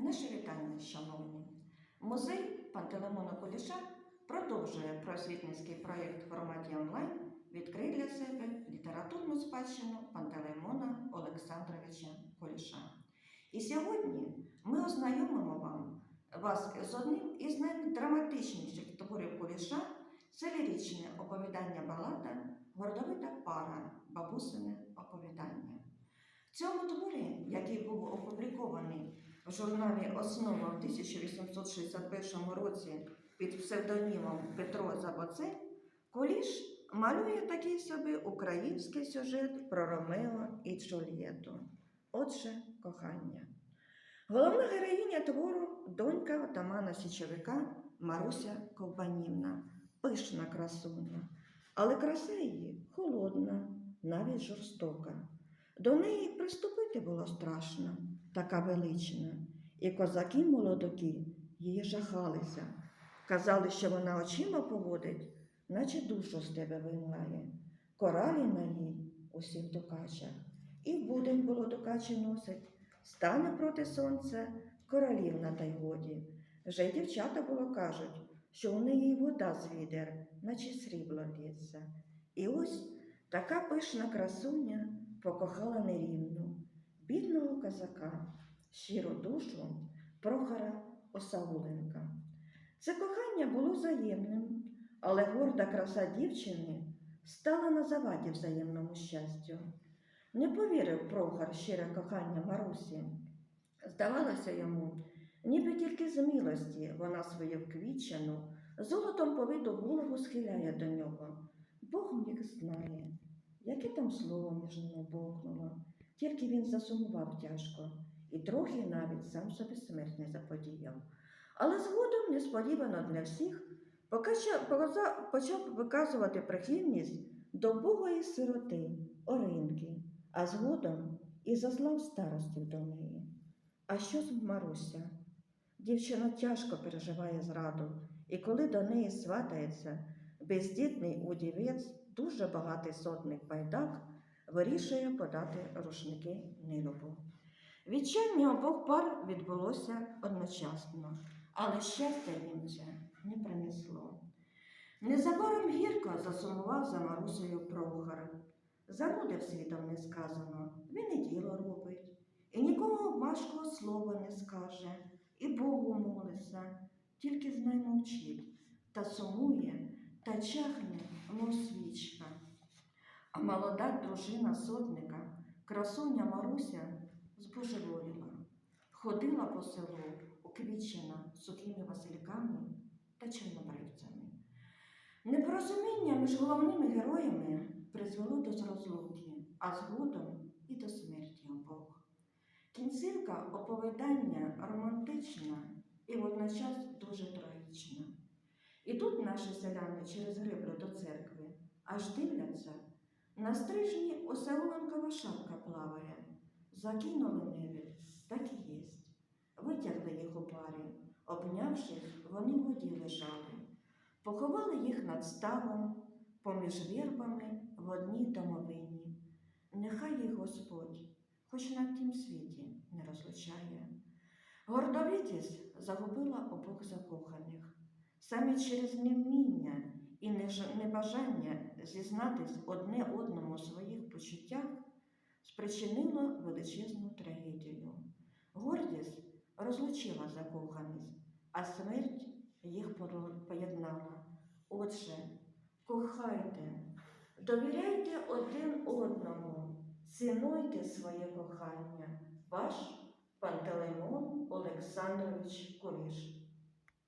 Наше вітання, шановні. Музей Пантелеймона Куліша продовжує просвітницький проєкт в форматі онлайн «Відкрий для себе літературну спадщину Пантелеймона Олександровича Куліша. І сьогодні ми ознайомимо вам вас з одним із найдраматичніших творів Куліша це ліричне оповідання балада Гордовита пара бабусине оповідання. В цьому творі, який був опублікований в журналі Основа в 1861 році під псевдонімом Петро Забоцей, Куліш малює такий собі український сюжет про Ромео і Джульєту. Отже, кохання. Головна героїня твору донька отамана Січовика Маруся Ковбанівна, пишна красуня, але краса її холодна, навіть жорстока. До неї приступити було страшно, така велична, і козаки молодоки її жахалися. Казали, що вона очима поводить, наче душу з тебе виймає. Коралі на ній усіх докача, і будень було докачі носить. Стане проти сонця королівна та й годі. Вже й дівчата було кажуть, що у неї вода з відер, наче срібло лється. І ось така пишна красуня покохала нерівну, бідного козака, щиру душу Прохора Осауленка. Це кохання було взаємним, але горда краса дівчини стала на заваді взаємному щастю. Не повірив Прохор щире кохання Марусі. Здавалося йому, ніби тільки з милості вона свою вквічену, золотом повиту голову схиляє до нього. Бог міг знає, яке там слово між ними бовкнуло, тільки він засумував тяжко і трохи навіть сам собі смерть не заподіяв. Але згодом, несподівано для всіх, покача- показа- почав виказувати прихильність до богої сироти, Оринки, а згодом і заслав старостів до неї. А що з Маруся? Дівчина тяжко переживає зраду, і коли до неї сватається бездітний удівець, дуже багатий сотник байдак, вирішує подати рушники нелюбу. Відчання обох пар відбулося одночасно, але щастя їм це не принесло. Незабаром гірко засумував за Марусею Прохор. Занудив світом не сказано, він і діло робить, і нікому важкого слова не скаже, і Богу молиться, тільки знай мовчить, та сумує, та чахне, мов свічка. А молода дружина сотника, красуня Маруся, збожеволіла, ходила по селу, уквічена сухими васильками та чорнобривцями. Непорозуміння між головними героями призвело до розлуки, а згодом і до смерті обох. Кінцівка оповідання романтична і водночас дуже трагічна. І тут наші селяни через греблю до церкви аж дивляться, на стрижні оселенкова шапка плаває. Закинули небі, так і єсть. Витягли їх у парі, обнявшись, вони в воді лежали. Поховали їх над ставом, поміж вірбами в одній домовині. Нехай їх Господь, хоч на тім світі, не розлучає. Гордовитість загубила обох закоханих. Саме через невміння і небажання зізнатись одне одному у своїх почуттях спричинило величезну трагедію. Гордість розлучила закоханість, а смерть їх поєднала. Отже, кохайте, довіряйте один одному, цінуйте своє кохання. Ваш Пантелеймон Олександрович Куліш.